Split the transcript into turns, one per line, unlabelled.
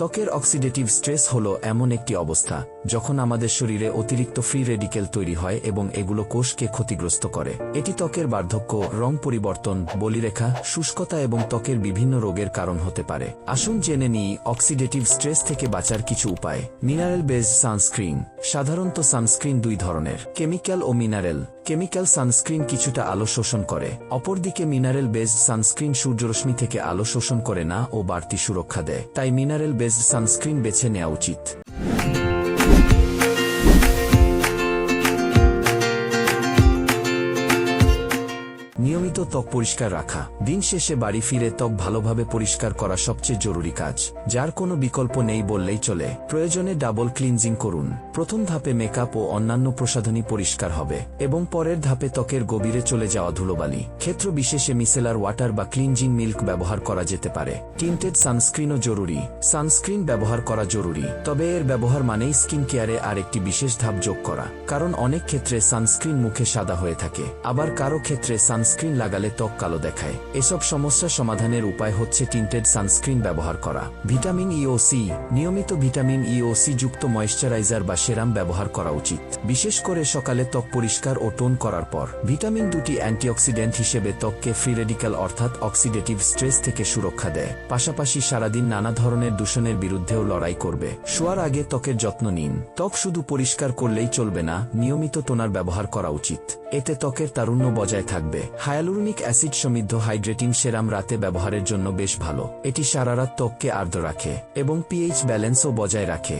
ত্বকের oxidative stress হল এমন একটি অবস্থা। যখন আমাদের শরীরে অতিরিক্ত ফ্রি রেডিকেল তৈরি হয় এবং এগুলো কোষকে ক্ষতিগ্রস্ত করে। এটি ত্বকের বার্ধক্য, রং পরিবর্তন, বলিরেখা, শুষ্কতা এবং ত্বকের বিভিন্ন রোগের কারণ হতে পারে। আসুন জেনে নিই অক্সিডেটিভ স্ট্রেস থেকে বাঁচার কিছু উপায়। Mineral base sunscreen. সাধারণত সানস্ক্রিন দুই ধরনের, কেমিক্যাল ও মিনারেল। কেমিক্যাল সানস্ক্রিন কিছুটা আলো শোষণ করে। অপরদিকে মিনারেল বেসড সানস্ক্রিন সূর্যরশ্মি থেকে আলো শোষণ করে না ও বাড়তি সুরক্ষা দেয়। তাই মিনারেল বেসড সানস্ক্রিন বেছে নেওয়া উচিত। ত্বক পরিষ্কার রাখা। দিন শেষে বাড়ি ফিরে ত্বক ভালোভাবে পরিষ্কার করা সবচেয়ে জরুরি কাজ। যার কোনো বিকল্প নেই বললেই চলে। প্রয়োজনে ডাবল ক্লিনজিং করুন। প্রথম ধাপে মেকআপ ও অন্যান্য প্রসাধনী পরিষ্কার হবে এবং পরের ধাপে ত্বকের গভীরে চলে যাওয়া ধুলোবালি। ক্ষেত্র বিশেষে মিসেলার ওয়াটার বা ক্লিনজিং মিল্ক ব্যবহার করা যেতে পারে। টিন্টেড সানস্ক্রিনও জরুরি। সানস্ক্রিন ব্যবহার করা জরুরি। তবে এর ব্যবহার মানেই স্কিন কেয়ারে আর একটি বিশেষ ধাপ যোগ করা। কারণ অনেক ক্ষেত্রে সানস্ক্রিন মুখে সাদা হয়ে থাকে। আবার কারও ক্ষেত্রে সানস্ক্রিন লাগালে ত্বক কালো দেখায়। এসব সমস্যা সমাধানের উপায় হচ্ছে টিন্টেড সানস্ক্রিন ব্যবহার করা। ভিটামিন ই ও সি নিয়মিত ভিটামিন ই ও সি যুক্ত ময়েশ্চারাইজার বা সেরাম ব্যবহার করা উচিত। বিশেষ করে সকালে ত্বক পরিষ্কার ও টোন করার পর। ভিটামিন দুটি অ্যান্টিঅক্সিডেন্ট হিসেবে ত্বককে ফ্রি রেডিক্যাল অর্থাৎ অক্সিডেটিভ স্ট্রেস থেকে সুরক্ষা দেয়। পাশাপাশি সারাদিন নানা ধরনের দূষণের বিরুদ্ধেও লড়াই করবে। শোয়ার আগে ত্বকের যত্ন নিন। ত্বক শুধু পরিষ্কার করলেই চলবে না, নিয়মিত টোনার ব্যবহার করা উচিত। এতে ত্বকের তারুণ্য বজায় থাকবে। হায়ালুরোনিক অ্যাসিড সমৃদ্ধ হাইড্রেটিং সেরাম রাতে ব্যবহারের জন্য বেশ ভালো। এটি সারারাত ত্বককে আর্দ্র রাখে এবং পিএইচ ব্যালেন্সও বজায় রাখে।